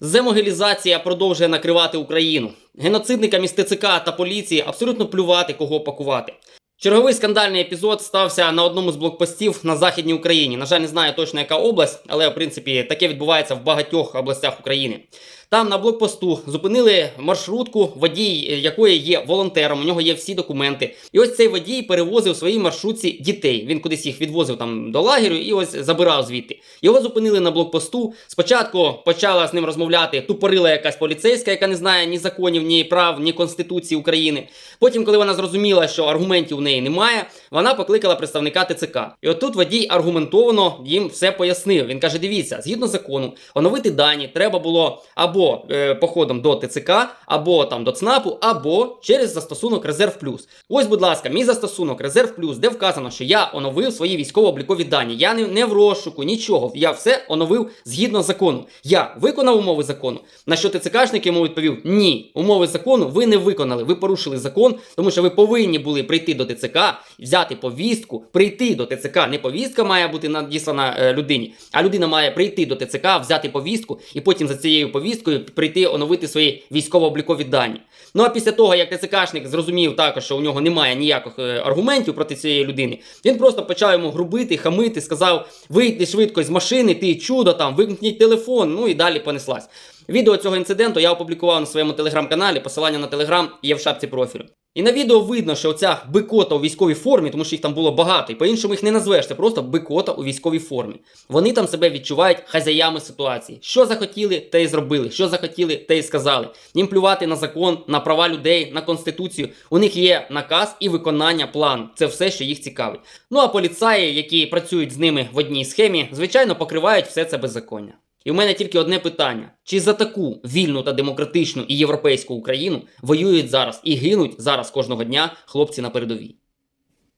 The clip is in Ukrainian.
Земогілізація продовжує накривати Україну. Геноцидникам із ТЦК та поліції абсолютно плювати, кого пакувати. Черговий скандальний епізод стався на одному з блокпостів на західній Україні. На жаль, не знаю точно яка область, але в принципі таке відбувається в багатьох областях України. Там на блокпосту зупинили маршрутку, водій е, якої є волонтером. У нього є всі документи. І ось цей водій перевозив в своїй маршрутці дітей. Він кудись їх відвозив там до лагерю і ось забирав звідти. Його зупинили на блокпосту. Спочатку почала з ним розмовляти тупорила якась поліцейська, яка не знає ні законів, ні прав, ні конституції України. Потім, коли вона зрозуміла, що аргументів у неї немає, вона покликала представника ТЦК. І отут водій аргументовано їм все пояснив. Він каже: дивіться, згідно закону, оновити дані треба було або е, походом до ТЦК, або там до ЦНАПу, або через застосунок Резерв Плюс. Ось, будь ласка, мій застосунок Резерв Плюс, де вказано, що я оновив свої військово-облікові дані. Я не, не в розшуку, нічого. Я все оновив згідно закону. Я виконав умови закону. На що ТЦКшник йому відповів: ні, умови закону ви не виконали. Ви порушили закон, тому що ви повинні були прийти до ТЦК, взяти повістку, прийти до ТЦК. Не повістка має бути надіслана е, людині, а людина має прийти до ТЦК, взяти повістку і потім за цією повісткою прийти оновити свої військово-облікові дані. Ну а після того, як ТЦКшник зрозумів також, що у нього немає ніяких е, аргументів проти цієї людини, він просто почав йому грубити, хамити, сказав: вийди швидко з машини, ти чудо там, вимкніть телефон, ну і далі понеслась. Відео цього інциденту я опублікував на своєму телеграм-каналі. Посилання на телеграм є в шапці профілю. І на відео видно, що оця бикота у військовій формі, тому що їх там було багато, і по-іншому їх не назвеш, це просто бикота у військовій формі. Вони там себе відчувають хазяями ситуації. Що захотіли, те й зробили. Що захотіли, те й сказали. Їм плювати на закон, на права людей, на конституцію. У них є наказ і виконання плану. Це все, що їх цікавить. Ну а поліцаї, які працюють з ними в одній схемі, звичайно, покривають все це беззаконня. І в мене тільки одне питання: чи за таку вільну та демократичну і європейську Україну воюють зараз і гинуть зараз кожного дня хлопці на передовій?